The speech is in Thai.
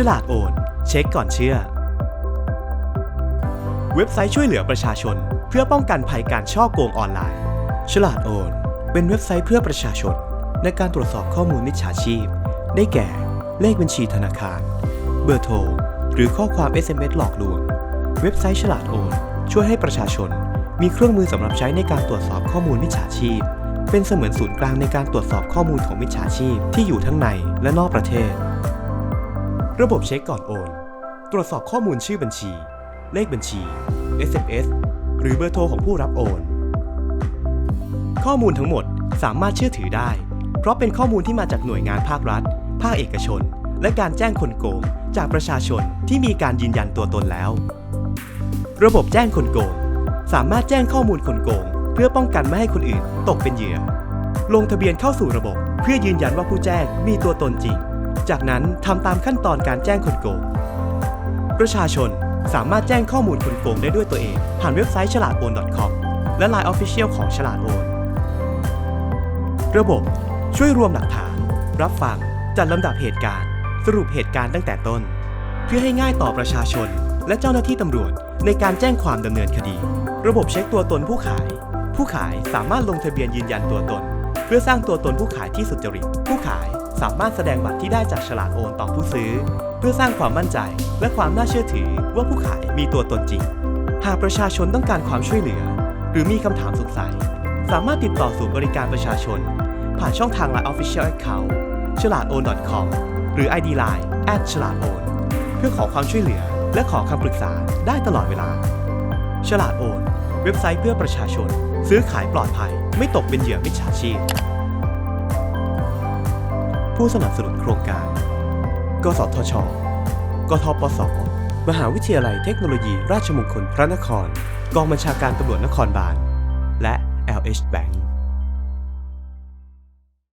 ฉลาดโอน เช็คก่อนเชื่อ เว็บไซต์ช่วยเหลือประชาชน เพื่อป้องกันภัยการช่อโกงออนไลน์ ฉลาดโอน เป็นเว็บไซต์เพื่อประชาชน ในการตรวจสอบข้อมูลมิจฉาชีพ ได้แก่ เลขบัญชีธนาคาร เบอร์โทร หรือข้อความ SMS หลอกลวง เว็บไซต์ฉลาดโอน ช่วยให้ประชาชน มีเครื่องมือสำหรับใช้ในการตรวจสอบข้อมูลมิจฉาชีพ เป็นเสมือนศูนย์กลางในการตรวจสอบข้อมูลของมิจฉาชีพที่อยู่ทั้งในและนอกประเทศ ระบบเช็คก่อนโอน ตรวจสอบข้อมูลชื่อบัญชี เลขบัญชี SMS หรือเบอร์โทรของผู้รับโอน ข้อมูลทั้งหมดสามารถเชื่อถือได้ เพราะเป็นข้อมูลที่มาจากหน่วยงานภาครัฐ ภาคเอกชน และการแจ้งคนโกง จากประชาชนที่มีการยืนยันตัวตนแล้ว ระบบแจ้งคนโกง สามารถแจ้งข้อมูลคนโกง เพื่อป้องกันไม่ให้คนอื่น ตกเป็นเหยื่อ ลงทะเบียนเข้าสู่ระบบ เพื่อยืนยันว่าผู้แจ้งมีตัวตนจริง จากนั้นทำตามขั้นตอนการแจ้งคนโกง ประชาชนสามารถแจ้งข้อมูลคนโกงได้ด้วยตัวเอง ผ่านเว็บไซต์ฉลาดโอน .com และ Line Official ของฉลาดโอน ระบบช่วยรวมหลักฐาน รับฟัง จัดลำดับเหตุการณ์ สรุปเหตุการณ์ตั้งแต่ต้น เพื่อให้ง่ายต่อประชาชน และเจ้าหน้าที่ตำรวจในการแจ้งความดำเนินคดี ระบบเช็คตัวตนผู้ขาย ผู้ขายสามารถลงทะเบียนยืนยันตัวตน เพื่อสร้างตัวตนผู้ขายที่สุจริต ผู้ขาย สามารถแสดงบัตรที่ได้จากฉลาดโอนต่อผู้ซื้อ เพื่อสร้างความมั่นใจและความน่าเชื่อถือว่าผู้ขายมีตัวตนจริง หากประชาชนต้องการความช่วยเหลือ หรือมีคำถามสงสัย สามารถติดต่อศูนย์บริการประชาชน ผ่านช่องทาง Line Official Account ฉลาดโอน .com หรือ ID Line ฉลาดโอนเพื่อขอความช่วยเหลือ และขอคำปรึกษาได้ตลอดเวลา ฉลาดโอน เว็บไซต์เพื่อประชาชน ซื้อขายปลอดภัย ไม่ตกเป็นเหยื่อมิจฉาชีพ ผู้สนับสนุนโครงการ กสทช กทปส มหาวิทยาลัยเทคโนโลยีราชมงคลพระนคร กองบัญชาการตำรวจนครบาล และ LH Bank